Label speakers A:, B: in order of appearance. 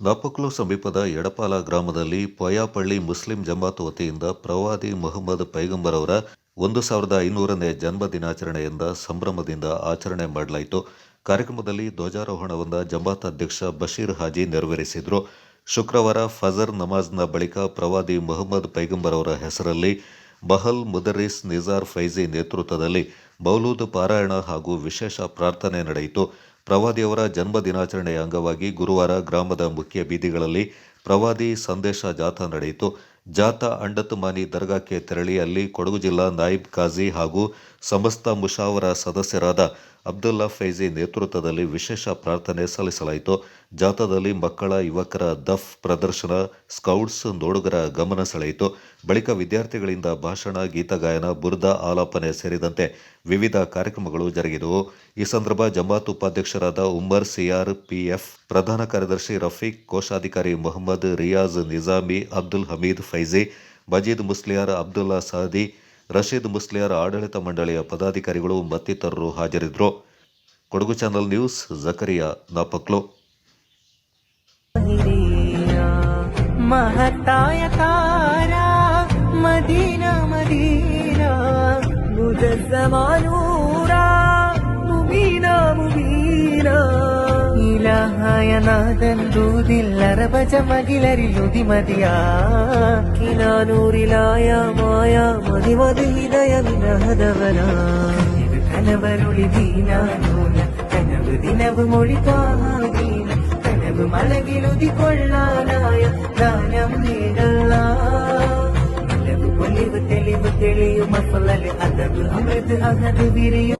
A: ನಾಪಕ್ಲು ಸಮೀಪದ ಎಡಪಾಲ ಗ್ರಾಮದಲ್ಲಿ ಪೊಯಾಪಳ್ಳಿ ಮುಸ್ಲಿಂ ಜಮಾತ್ ವತಿಯಿಂದ ಪ್ರವಾದಿ ಮೊಹಮ್ಮದ್ ಪೈಗಂಬರ್ ಅವರ ಒಂದು ಸಾವಿರದ ಐನೂರನೇ ಜನ್ಮ ದಿನಾಚರಣೆಯಿಂದ ಸಂಭ್ರಮದಿಂದ ಆಚರಣೆ ಮಾಡಲಾಯಿತು. ಕಾರ್ಯಕ್ರಮದಲ್ಲಿ ಧ್ವಜಾರೋಹಣವನ್ನು ಜಮಾತ್ ಅಧ್ಯಕ್ಷ ಬಶೀರ್ ಹಾಜಿ ನೆರವೇರಿಸಿದರು. ಶುಕ್ರವಾರ ಫಜರ್ ನಮಾಜ್ನ ಬಳಿಕ ಪ್ರವಾದಿ ಮೊಹಮ್ಮದ್ ಪೈಗಂಬರ್ ಅವರ ಹೆಸರಲ್ಲಿ ಬಹಲ್ ಮುದರಿಸ್ ನಿಜಾರ್ ಫೈಜಿ ನೇತೃತ್ವದಲ್ಲಿ ಮೌಲೂದ್ ಪಾರಾಯಣ ಹಾಗೂ ವಿಶೇಷ ಪ್ರಾರ್ಥನೆ ನಡೆಯಿತು. ಪ್ರವಾದಿಯವರ ಜನ್ಮ ದಿನಾಚರಣೆಯ ಅಂಗವಾಗಿ ಗುರುವಾರ ಗ್ರಾಮದ ಮುಖ್ಯ ಬೀದಿಗಳಲ್ಲಿ ಪ್ರವಾದಿ ಸಂದೇಶ ಜಾಥಾ ನಡೆಯಿತು. ಜಾಥಾ ಅಂಡತುಮಾನಿ ದರ್ಗಾಕ್ಕೆ ತೆರಳಿ ಅಲ್ಲಿ ಕೊಡಗು ಜಿಲ್ಲಾ ನಾಯಿಬ್ ಕಾಜಿ ಹಾಗೂ ಸಮಸ್ತ ಮುಷಾವರ ಸದಸ್ಯರಾದ ಅಬ್ದುಲ್ಲಾ ಫೈಜಿ ನೇತೃತ್ವದಲ್ಲಿ ವಿಶೇಷ ಪ್ರಾರ್ಥನೆ ಸಲ್ಲಿಸಲಾಯಿತು. ಜಾಥಾದಲ್ಲಿ ಮಕ್ಕಳ, ಯುವಕರ ದಫ್ ಪ್ರದರ್ಶನ, ಸ್ಕೌಟ್ಸ್ ನೋಡುಗರ ಗಮನ ಸೆಳೆಯಿತು. ಬಳಿಕ ವಿದ್ಯಾರ್ಥಿಗಳಿಂದ ಭಾಷಣ ಗೀತಗಾಯನ ಬುರ್ದ ಆಲಾಪನೆ ಸೇರಿದಂತೆ ವಿವಿಧ ಕಾರ್ಯಕ್ರಮಗಳು ಜರುಗಿದವು. ಈ ಸಂದರ್ಭ ಜಮಾತ್ ಉಪಾಧ್ಯಕ್ಷರಾದ ಉಮರ್ ಸಿಆರ್ ಪಿಎಫ್ ಪ್ರಧಾನ ಕಾರ್ಯದರ್ಶಿ ರಫೀಕ್, ಕೋಶಾಧಿಕಾರಿ ಮೊಹಮ್ಮದ್ ರಿಯಾಜ್ ನಿಜಾಮಿ, ಅಬ್ದುಲ್ ಹಮೀದ್ ಫೈಜಿ ಮಜೀದ್ ಮುಸ್ಲಿಯಾರ್, ಅಬ್ದುಲ್ಲಾ ಸಹದಿ ರಶೀದ್ ಮುಸ್ಲಿಯರ ಆಡಳಿತ ಮಂಡಳಿಯ ಪದಾಧಿಕಾರಿಗಳು ಮತ್ತಿತರರು ಹಾಜರಿದ್ದರು. Kodagu channel news, Zakariya Napoklu.
B: ಮಹತಾಯ ತಾರ ಮದೀನ ಮದೀನಾ സഹായനാഥൻ ദൂതിൽ അറബജമകിലരിലുതിമതിയാക്കിനാനൂറിലായ മായ മതിമതി ഹൃദയവിനഹതവനാ കനവരുളി ദീനാനൂന കനവ് ദിനവ് മൊഴിക്കാകീന കനവ് മലകിലുതി കൊള്ളാനായ ദാനം നീടല്ല. തെളിവ് തെളിവ് തെളിയും അസലല് അതവ് അമൃത് അനത് വിരിയും